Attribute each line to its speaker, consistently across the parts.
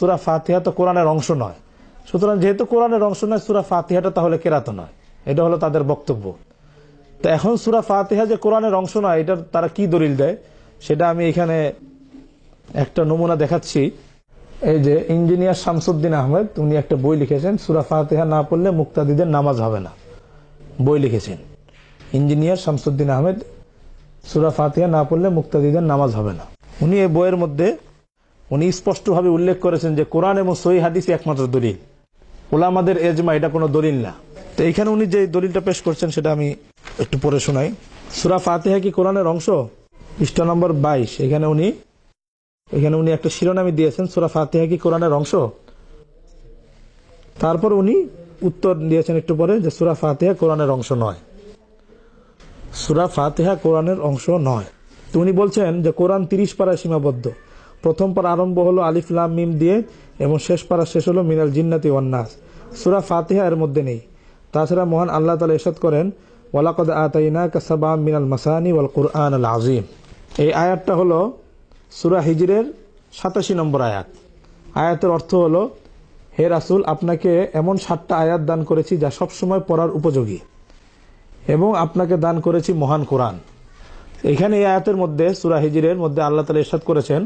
Speaker 1: সুরা ফাতিহা তো কোরআনের অংশ নয়। সুতরাং যেহেতু কোরআনের অংশ নয়, সুরা ফাতিহাটা তাহলে কেরাত নয়। এটা হলো তাদের বক্তব্য। তো এখন সুরা ফাতিহা যে কোরআনের অংশ নয়, এটার তারা কি দলিল দেয়? সেটা আমি এখানে একটা নমুনা দেখাচ্ছি। এই যে ইঞ্জিনিয়ার শামসুদ্দিন আহমেদ, উনি একটা বই লিখেছেন, সুরা ফাতিহা না পড়লে মুক্তাদিদের নামাজ হবে না। বই লিখেছেন। ইঞ্জিনিয়ার শামসুদ্দিন আহমেদ, সুরা ফাতিহা না পড়লে মুক্তাদিদের নামাজ হবে না। উনি এই বইয়ের মধ্যে উনি স্পষ্টভাবে উল্লেখ করেছেন যে কোরআন এবং সহি হাদিস একমাত্র দলিল। ওলামাদের এজমা এটা কোনো দলিল না। তো এইখানে উনি যে দলিলটা পেশ করছেন সেটা আমি একটু পরে শোনাই। সুরা ফাতিহা কি কোরআনের অংশ? পৃষ্ঠা নম্বর বাইশ। এখানে উনি এখানে উনি একটা শিরোনামে দিয়েছেন, সুরা ফাতিহা কি কোরআনের অংশ? তারপর উনি উত্তর দিয়েছেন একটু পরে যে সুরা ফাতিহা কোরআনের অংশ নয়। সুরা ফাতিহা কোরআনের অংশ নয়। তো উনি বলছেন যে কোরআন তিরিশ পাড়ায় সীমাবদ্ধ। প্রথম পারা আরম্ভ হলো আলিফ, লাম, মিম দিয়ে এবং শেষ পারা শেষ হলো মিনাল জিন্নাতি ওয়ান্নাস সুরা ফাতিহা এর মধ্যে নেই। তাছাড়া মহান আল্লাহ তালা ইসাদ করেন, ওয়ালাকদ আতাইনা কাসাবা মিনাল মাসানি ওয়াল কুরআন আল আজিম এই আয়াতটা হলো সুরা হিজরের সাতাশি নম্বর আয়াত। আয়াতের অর্থ হলো, হে রাসুল, আপনাকে এমন সাতটা আয়াত দান করেছি যা সবসময় পড়ার উপযোগী এবং আপনাকে দান করেছি মহান কোরআন। এখানে এই আয়াতের মধ্যে, সুরা হিজিরের মধ্যে আল্লাহ তালা ইরশাদ করেছেন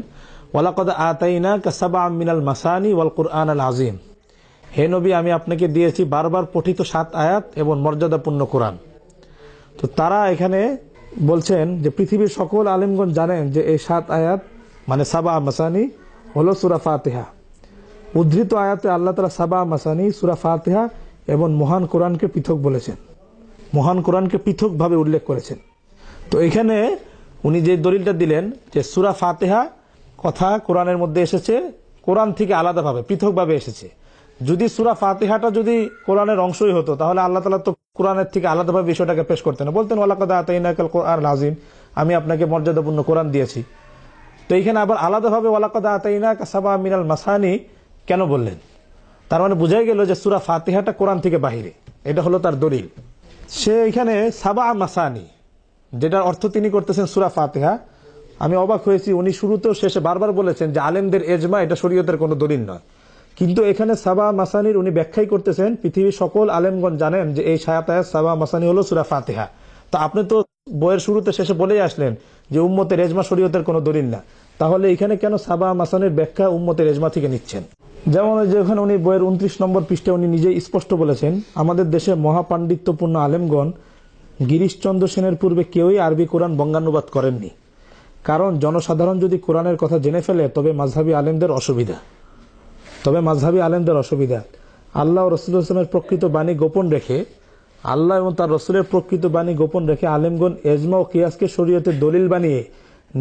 Speaker 1: ওয়ালাকদ আতাইনা কাসাবা মিনাল মাসানি ওয়াল কুরআন আল আজিম হে নবী, আমি আপনাকে দিয়েছি বারবার পঠিত সাত আয়াত এবং মর্যাদাপূর্ণ কোরআন। তো তারা এখানে বলছেন যে পৃথিবীর সকল আলিমগঞ্জ জানেন যে এই সাত আয়াত মানে সাবা মাসানি, হলো সুরা ফাতিহা। উদ্ধৃত আয়াতে আল্লাহ তালা সাবা মাসানি, সুরা ফাতিহা এবং মহান কোরআনকে পৃথক বলেছেন। মহান কোরআনকে পৃথকভাবে উল্লেখ করেছেন। তো এখানে উনি যে দলিলটা দিলেন যে সুরা ফাতেহা কথা কোরআনের মধ্যে এসেছে, কোরআন থেকে আলাদাভাবে, পৃথকভাবে এসেছে। যদি সুরা ফাতেহাটা যদি কোরআনের অংশই হতো, তাহলে আল্লাহ তালা তো কোরআনের থেকে আলাদাভাবে বিষয়টাকে পেশ করতেন। বলতেন, ওয়ালাকাদা কোরআন আজিম আমি আপনাকে মর্যাদাপূর্ণ কোরআন দিয়েছি। তো এইখানে আবার আলাদাভাবে, ওয়ালাকাদা আতাইনা কাসাবা মিনাল মাসানি কেন বললেন? তার মানে বোঝাই গেল যে সুরা ফাতিহাটা কোরআন থেকে বাহিরে। এটা হলো তার দলিল। সে এখানে সাবা মাসানি, যেটার অর্থ তিনি করতেছেন সুরা ফাতিহা আমি অবাক হয়েছি, উনি শুরুতেও শেষে বারবার বলেছেন যে আলেমদের এজমা এটা শরীয়তের কোনো দলিল নয়। কিন্তু এখানে সাবা মাসানির উনি ব্যাখ্যাই করতেছেন, পৃথিবীর সকল আলেমগণ জানেন যে এই সায়াতায়াত সাবা মাসানি হলো সুরা ফাতেহা। তো আপনি তো বইয়ের শুরুতে শেষে বলেই আসলেন যে উম্মতের এজমা শরীয়তের কোনো দলিল না। তাহলে এখানে কেন সাবা মাসানির ব্যাখ্যা উম্মতের এজমা থেকে নিচ্ছেন? যেমন যেখানে উনি বইয়ের উনত্রিশ নম্বর পৃষ্ঠে উনি নিজেই স্পষ্ট বলেছেন, আমাদের দেশে মহাপাণ্ডিত্যপূর্ণ আলেমগণ গিরিশচন্দ্র সেনের পূর্বে কেউই আরবি কোরআন বঙ্গানুবাদ করেননি। কারণ জনসাধারণ যদি কোরআনের কথা জেনে ফেলে, তবে মাঝহাবি আলেমদের অসুবিধা। তবে মাঝহাবি আলেমদের অসুবিধা। আল্লাহ রসুল ইসলামের প্রকৃত বাণী গোপন রেখে, আল্লাহ এবং তার রসুলের প্রকৃত বাণী গোপন রেখে আলেমগণ এজমা ও কিয়াসকে শরীয়তের দলিল বানিয়ে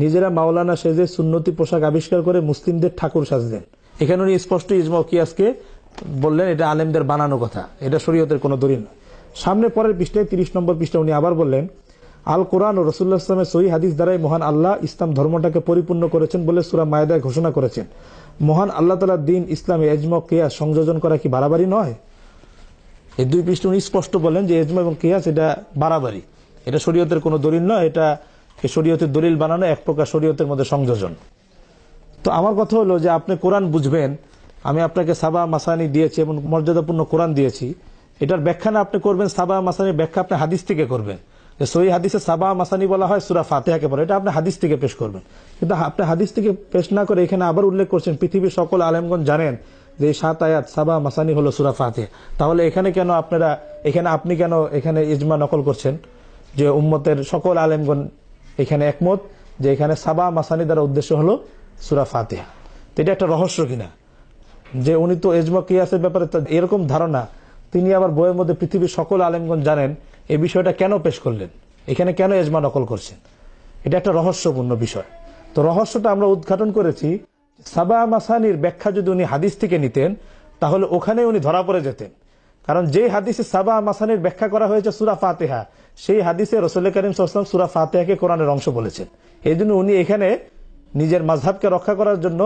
Speaker 1: নিজেরা মাওলানা সেজে সুন্নতি পোশাক আবিষ্কার করে মুসলিমদের ঠাকুর সাজলেন। এখানে উনি স্পষ্ট ইজমা ও কিয়াসকে বললেন, এটা আলেমদের বানানো কথা। এটা শরীয়তের কোনো দলিল সামনে পরের পৃষ্ঠায়, তিরিশ নম্বর পৃষ্ঠা উনি আবার বললেন আল কোরআন ও রসুল্লাহ ইসলামের সহি হাদিস দ্বারাই মহান আল্লাহ ইসলাম ধর্মটাকে পরিপূর্ণ করেছেন বলে সুরা মায়দায় ঘোষণা করেছেন। মহান আল্লাহ তালা দিন, ইসলামে এজমা কেয়াস সংযোজন করা কি বাড়াবাড়ি নয়? এই দুই পৃষ্ঠ উনি স্পষ্ট বলেন যে এজমা এবং কেয়াস এটা বাড়াবাড়ি। এটা শরীয়তের কোনো দলিল নয়, এটা শরীয়তের দলিল বানানো এক প্রকার শরীয়তের মধ্যে সংযোজন। তো আমার কথা হলো যে আপনি কোরআন বুঝবেন, আমি আপনাকে সাবা মাসানি দিয়েছি এবং মর্যাদাপূর্ণ কোরআন দিয়েছি, এটার ব্যাখ্যা না আপনি করবেন, সাবা মাসানির ব্যাখ্যা আপনি হাদিস থেকে করবেন। সই হাদিসে সাবা মাসানি বলা হয়, সুরা ফাতেহাকে পরে এটা আপনি হাদিস থেকে পেশ করবেন। কিন্তু আপনি হাদিস থেকে পেশ না করে এখানে আবার উল্লেখ করছেন, পৃথিবীর সকল আলেমগঞ্জ জানেন যে সাত আয়াত সাবা মাসানি হলো সুরা ফাতে তাহলে এখানে কেন আপনারা, এখানে আপনি কেন এখানে ইজমা নকল করছেন? যে উম্মতের সকল আলেমগণ এখানে একমত যে এখানে সাবা মাসানি দ্বারা উদ্দেশ্য হলো সুরা ফাতেহা। তো এটা একটা রহস্য কিনা? যে উনি তো এজমা কিয়াসের ব্যাপারে এরকম ধারণা, তিনি আবার বইয়ের মধ্যে পৃথিবীর সকল আলেমগঞ্জ জানেন এই বিষয়টা কেন পেশ করলেন? এখানে কেন এজমা নকল করছেন? এটা একটা রহস্যপূর্ণ বিষয়। তো রহস্যটা আমরা উদ্ঘাটন করেছি, সাবা মাসানির ব্যাখ্যা যদি উনি হাদিস থেকে নিতেন, তাহলে ওখানে উনি ধরা পড়ে যেতেন। কারণ যে হাদিসে সাবা মাসানির ব্যাখ্যা করা হয়েছে সুরা ফাতেহা, সেই হাদিসে রসুল করিম সাল্লাম সুরা ফাতেহাকে কোরআনের অংশ বলেছেন। এই জন্য উনি এখানে নিজের মাঝহাবকে রক্ষা করার জন্য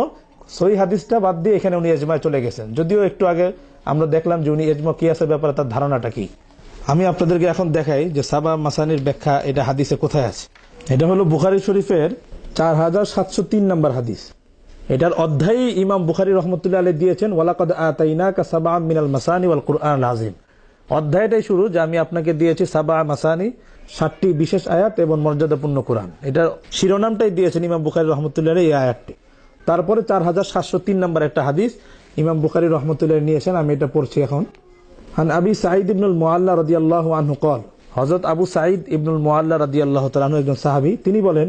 Speaker 1: সই হাদিসটা বাদ দিয়ে এখানে উনি এজমায় চলে গেছেন। যদিও একটু আগে আমরা দেখলাম যে উনি এজমা কিয়াসের ব্যাপারে তার ধারণাটা কি। আমি আপনাদেরকে এখন দেখাই যে সাবা মাসানির ব্যাখ্যা এটা হাদিসে কোথায় আছে। এটা হলো বুখারি শরীফের চার হাজার সাতশো তিন নম্বর হাদিস। এটার অধ্যায়ী ইমাম বুখারি রহমতুল্লাহ আলী দিয়েছেন, ওয়ালাকদ আতাইনা কা সাবা মিনাল মাসানি ওয়াল কুরআন আজিম অধ্যায়টাই শুরু যে আমি আপনাকে দিয়েছি সাবা মাসানি ষাটটি বিশেষ আয়াত এবং মর্যাদাপূর্ণ কোরআন। এটার শিরোনামটাই দিয়েছেন ইমাম বুখারি রহমতুল্লাহ এই আয়াতটি। তারপরে চার হাজার সাতশো তিন নম্বর একটা হাদিস ইমাম বুখারি রহমতুল্লাহ নিয়েছেন, আমি এটা পড়ছি এখন। আন আবি সাঈদ ইবনুল মোয়াল্লা রদি আল্লাহ আনহু কল হজরত আবু সাঈদ ইবনুল মোয়াল্লা রদি আল্লাহ তালাহ একজন সাহাবী। তিনি বলেন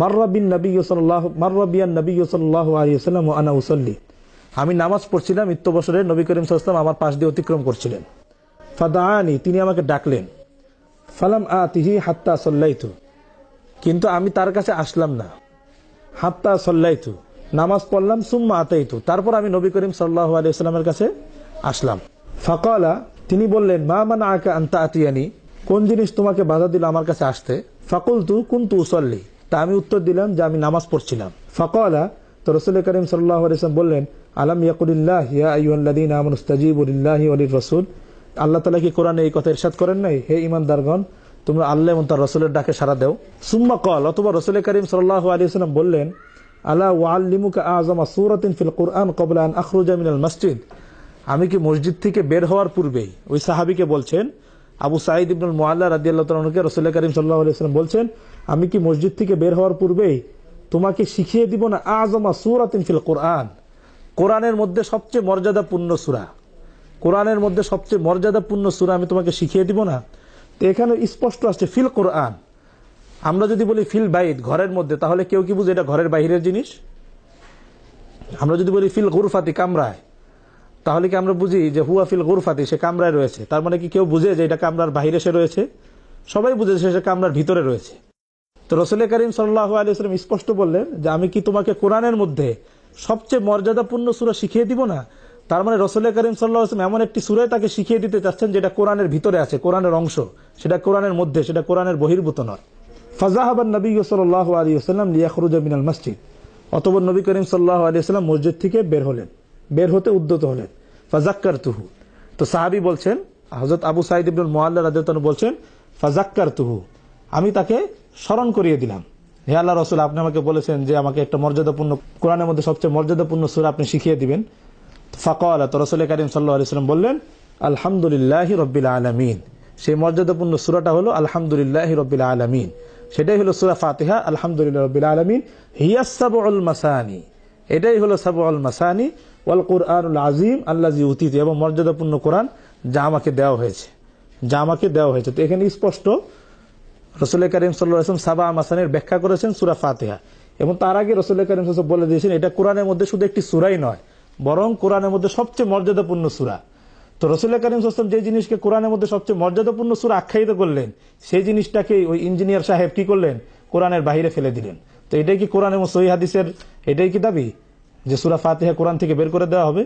Speaker 1: মার্রবিন নবী সাল্লাহ মার্রবিয়ান নবী সাল্লাহ আলিয়াল্লাম আনা উসল্লি। আমি নামাজ পড়ছিলাম মৃত্যুবসরে নবী করিম সাল্লাম আমার পাশ দিয়ে অতিক্রম করছিলেন। ফাদানি তিনি আমাকে ডাকলেন, ফালাম আতিহি হাত্তা সল্লাইতু। কিন্তু আমি তার কাছে আসলাম না। হাত্তা সল্লাইতু। নামাজ পড়লাম, সুম্মা আতাইতু। তারপর আমি নবী করিম সাল্লাহ আলিয়া কাছে আসলাম। ফাকালা, তিনি বললেন, মা মানা আকা আন্তা আতিয়ানি কোন জিনিস তোমাকে বাধা দিল আমার কাছে আসতে? ফাকুলতু কুন্তু উসল্লি। তা আমি উত্তর দিলাম যে আমি নামাজ পড়ছিলাম। ফাকালা, তো রসুল করিম সাল্লাহ আলাইসাল্লাম বললেন, আলাম ইয়াকুলিল্লাহ ইয়া আইয়ুহাল্লাযীনা আমানু ইস্তাজীবু লিল্লাহি ওয়া লির-রাসূল? আল্লাহ তালা কি কোরআনে এই কথা ইরশাদ করেন নাই? হে ঈমানদারগণ, তোমরা আল্লাহ এবং তার রসুলের ডাকে সাড়া দেও। সুম্মা কল অথবা রসুল করিম সাল্লাল্লাহু আলাইহি ওয়াসাল্লাম বললেন, আলা ওয়াল্লিমুকা আযমা সূরাতিন ফিল কুরআন ক্বাবলা আন আখরুজা মিনাল মসজিদ? আমি কি মসজিদ থেকে বের হওয়ার পূর্বেই ওই সাহাবিকে বলছেন, আবু সাইদ ইবনুল মোয়াল্লা রাদি আল্লাহ তালকে রসুল করিম সাল্লাহাম বলছেন, আমি কি মসজিদ থেকে বের হওয়ার পূর্বেই তোমাকে শিখিয়ে দিব না আজমা সুরাতিন ফিল কোরআন? কোরআনের মধ্যে সবচেয়ে মর্যাদাপূর্ণ সুরা। কোরআনের মধ্যে সবচেয়ে মর্যাদাপূর্ণ সুরা আমি তোমাকে শিখিয়ে দিব না। তো এখানে স্পষ্ট আসছে ফিল কোরআন। আমরা যদি বলি ফিল বাইট ঘরের মধ্যে, তাহলে কেউ কি বুঝে এটা ঘরের বাইরের জিনিস? আমরা যদি বলি ফিল গুরফাতি কামরায় তাহলে কি আমরা বুঝি যে হুয়াফিল গুরফাতি, সে কামরায় রয়েছে? তার মানে কি কেউ বুঝে যে এটা কামরার বাহিরে সে রয়েছে? সবাই বুঝে যে সে কামরার ভিতরে রয়েছে। তো রসুল করিম সাল্লাহ আলিয়াল্লাম স্পষ্ট বললেন যে আমি কি তোমাকে কোরআনের মধ্যে সবচেয়ে মর্যাদাপূর্ণ সুরা শিখিয়ে দিব না? তার মানে রসুল করিম সাল্লাহ আসলাম এমন একটি সুরায় তাকে শিখিয়ে দিতে চাচ্ছেন যেটা কোরআনের ভিতরে আছে, কোরআনের অংশ, সেটা কোরআনের মধ্যে, সেটা কোরআনের বহির্ভূত নয়। ফাজাহাবান নবী সাল্লাহ আলী আসাল্লাম লিয়াখরুজ মিনাল মসজিদ। অতবর নবী করিম সাল্লাহ আলী সাল্লাম মসজিদ থেকে বের হলেন। বের হতে উদ্যত হলেন। ফাজাক্কার তুহু তো সাহাবি বলছেন হজরত আবু সাইদ ইবনুল মোয়াল্লা রাজন বলছেন ফাজাক্কার তুহু আমি তাকে স্মরণ করিয়ে দিলাম। হে আল্লাহ রসুল, আপনি আমাকে বলেছেন যে আমাকে একটা মর্যাদাপূর্ণ, কোরআনের মধ্যে সবচেয়ে মর্যাদাপূর্ণ সুর আপনি শিখিয়ে দিবেন। ফাকল, তো রসুল করিম সাল্লাহ আলিয়াল্লাম বললেন, আলহামদুলিল্লাহ রব্বিল আলমিন। সেই মর্যাদাপূর্ণ সুরাটা হলো আলহামদুলিল্লাহ রব্বিল আলমিন। সেটাই হলো সুরা ফাতিহা, আলহামদুলিল্লাহ রব্বিল আলমিন। হিয়াসাবুল মাসানি। এটাই হলো সাবুল মাসানি। ওয়াল কোরআনুল আজিম আল্লাহ উতিত, এবং মর্যাদাপূর্ণ কোরআন যা আমাকে দেওয়া হয়েছে। যা আমাকে দেওয়া হয়েছে। তো এখানে স্পষ্ট রসুল করিম সাল্লাম সাবা মাসানের ব্যাখ্যা করেছেন সুরা ফাতেহা। এবং তার আগে রসুল করিম বলে দিয়েছেন, এটা কোরআনের মধ্যে শুধু একটি সুরাই নয়, বরং কোরআনের মধ্যে সবচেয়ে মর্যাদাপূর্ণ সুরা। তো রসুল করিম সাল্লাম যে জিনিসকে কোরআনের মধ্যে সবচেয়ে মর্যাদাপূর্ণ সুরা আখ্যায়িত করলেন, সেই জিনিসটাকে ওই ইঞ্জিনিয়ার সাহেব কি করলেন? কোরআনের বাহিরে ফেলে দিলেন। তো এটাই কি কোরআন এবং সহি হাদিসের, এটাই কি দাবি? যে সুরা ফাতেহা কোরআন থেকে বের করে দেওয়া হবে,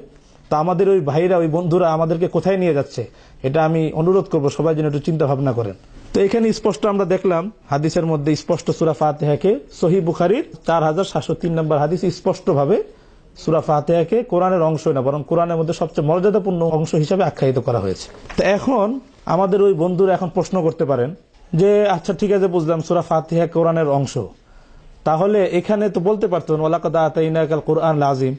Speaker 1: তা আমাদের ওই ভাইরা, ওই বন্ধুরা আমাদেরকে কোথায় নিয়ে যাচ্ছে? এটা আমি অনুরোধ করব সবাই যেন একটু চিন্তা ভাবনা করেন। তো এখানে স্পষ্ট আমরা দেখলাম, হাদিসের মধ্যে স্পষ্ট সুরা ফাতেহাকে সহি বুখারির চার হাজার সাতশো তিন নম্বর হাদিস স্পষ্ট ভাবে সুরা ফাতেহাকে কোরআনের অংশ না, বরং কোরআনের মধ্যে সবচেয়ে মর্যাদাপূর্ণ অংশ হিসাবে আখ্যায়িত করা হয়েছে। তো এখন আমাদের ওই বন্ধুরা এখন প্রশ্ন করতে পারেন যে আচ্ছা ঠিক আছে, বুঝলাম সুরা ফাতেহা কোরআনের অংশ। তাহলে এখানে তো বলতে পারতেন তাইনাকাল কোরআন আজিম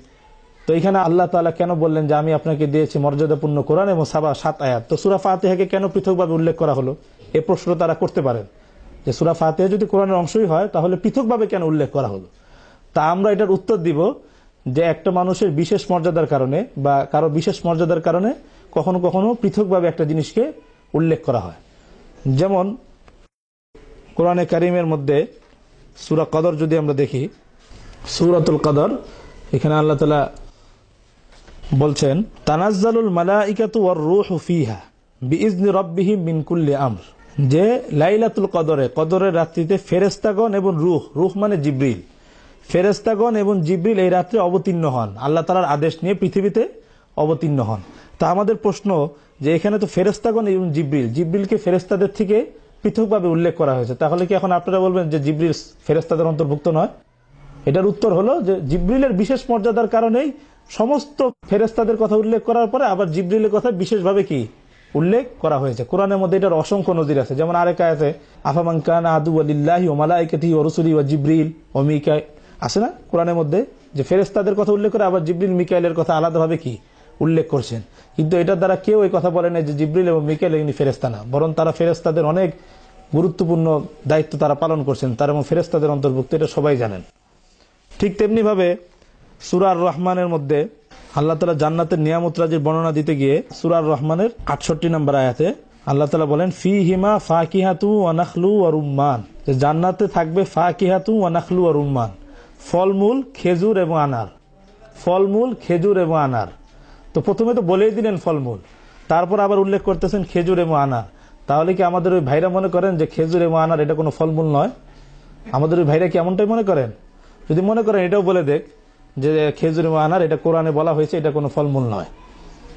Speaker 1: তো এখানে আল্লাহ তালা কেন বললেন যে আমি আপনাকে দিয়েছি মর্যাদাপূর্ণ কোরআন এবং সাবা সাত আয়াত? তো সুরা ফাতেহাকে কেন পৃথকভাবে উল্লেখ করা হলো? এ প্রশ্ন তারা করতে পারেন। যে সুরা ফাতেহা যদি কোরআনের অংশই হয়, তাহলে পৃথকভাবে কেন উল্লেখ করা হলো? তা আমরা এটার উত্তর দিব যে একটা মানুষের বিশেষ মর্যাদার কারণে বা কারও বিশেষ মর্যাদার কারণে কখনো কখনো পৃথকভাবে একটা জিনিসকে উল্লেখ করা হয়। যেমন কোরআনে কারিমের মধ্যে সুরা কদর যদি আমরা দেখি, সুরাতুল কদর, এখানে আল্লাহ তালা বলছেন, তানাজ্জালুল মালাইকাতু ওয়ার রূহু ফিহা বিইজনি রাব্বিহিম মিন আমর। যে লাইলাতুল কদরে, কদরের রাত্রিতে ফেরেস্তাগণ এবং রুহ রুহ মানে জিব্রিল। ফেরেস্তাগণ এবং জিব্রিল এই রাত্রে অবতীর্ণ হন। আল্লাহ তালার আদেশ নিয়ে পৃথিবীতে অবতীর্ণ হন। তা আমাদের প্রশ্ন যে এখানে তো ফেরেস্তাগণ এবং জিব্রিল। জিব্রিলকে ফেরেস্তাদের থেকে পৃথকভাবে উল্লেখ করা হয়েছে। তাহলে কি এখন আপনারা বলবেন যে জিব্রিল ফেরেস্তাদের অন্তর্ভুক্ত নয়? এটার উত্তর হলো যে জিব্রিলের বিশেষ মর্যাদার কারণেই সমস্ত ফেরেস্তাদের কথা উল্লেখ করার পরে আবার জিব্রিলের কথা বিশেষভাবে কি উল্লেখ করা হয়েছে। কোরআনের মধ্যে এটার অসংখ্য নজির আছে। যেমন আরেক আছে, আফামান কান আদু আলিল্লাহি ও মালাইকাতি ও জিব্রিল ও মিকা আছে না? কোরআনের মধ্যে যে ফেরেস্তাদের কথা উল্লেখ করে আবার জিব্রিল, মিকাইলের কথা আলাদাভাবে কি উল্লেখ করছেন। কিন্তু এটার দ্বারা কেউ এই কথা বলে না যে জিব্রিল এবং মিকাইল এগুলি ফেরেস্তা না। বরং তারা ফেরেস্তাদের অনেক গুরুত্বপূর্ণ দায়িত্ব তারা পালন করছেন, তারা এবং ফেরেস্তাদের অন্তর্ভুক্ত, এটা সবাই জানেন। ঠিক তেমনি ভাবে সুরার রহমানের মধ্যে আল্লাহ তালা জান্নাতের নিয়ামতরাজির বর্ণনা দিতে গিয়ে সুরার রহমানের আটষট্টি নম্বর আয়াতে আল্লাহ তালা বলেন ফি হিমা ফা কিহাতু ওয়ানাখলু আর উম্মান যে জান্নাতে থাকবে ফা কিহাতু ওয়ানাখলু আর উম্মান ফলমূল খেজুর এবং আনার। ফলমূল খেজুর এবং আনার। তো প্রথমে তো বলেই দিলেন ফলমূল। তারপর আবার উল্লেখ করতেছেন খেজুর এবং আনার। তাহলে কি আমাদের ওই ভাইরা মনে করেন যে খেজুর এবং আনার এটা কোনো ফলমূল নয়? আমাদের ওই ভাইরা কি এমনটাই মনে করেন? যদি মনে করেন, এটাও বলে দেখ যে খেজুর এবং আনার এটা কোরআনে বলা হয়েছে, এটা কোনো ফলমূল নয়।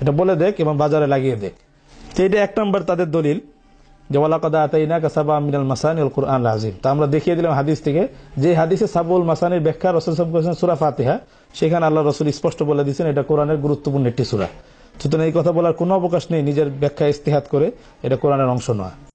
Speaker 1: এটা বলে দেখ এবং বাজারে লাগিয়ে দেখ। তো এটা এক নম্বর তাদের দলিল। যে ওয়ালাকাদা আতাইনা কাসাবা মিনাল মাসানি আল কোরআন আজিম তা আমরা দেখিয়ে দিলাম হাদিস থেকে যে হাদিসে সাবুল মাসানির ব্যাখ্যা রসুল সাহেব করেছেন সুরা ফাতিহা, সেখানে আল্লাহ রসুল স্পষ্ট বলে দিয়েছেন এটা কোরআনের গুরুত্বপূর্ণ একটি সুরা। সুতরাং এই কথা বলার কোনো অবকাশ নেই নিজের ব্যাখ্যা ইস্তেহাত করে এটা কোরআনের অংশ নয়।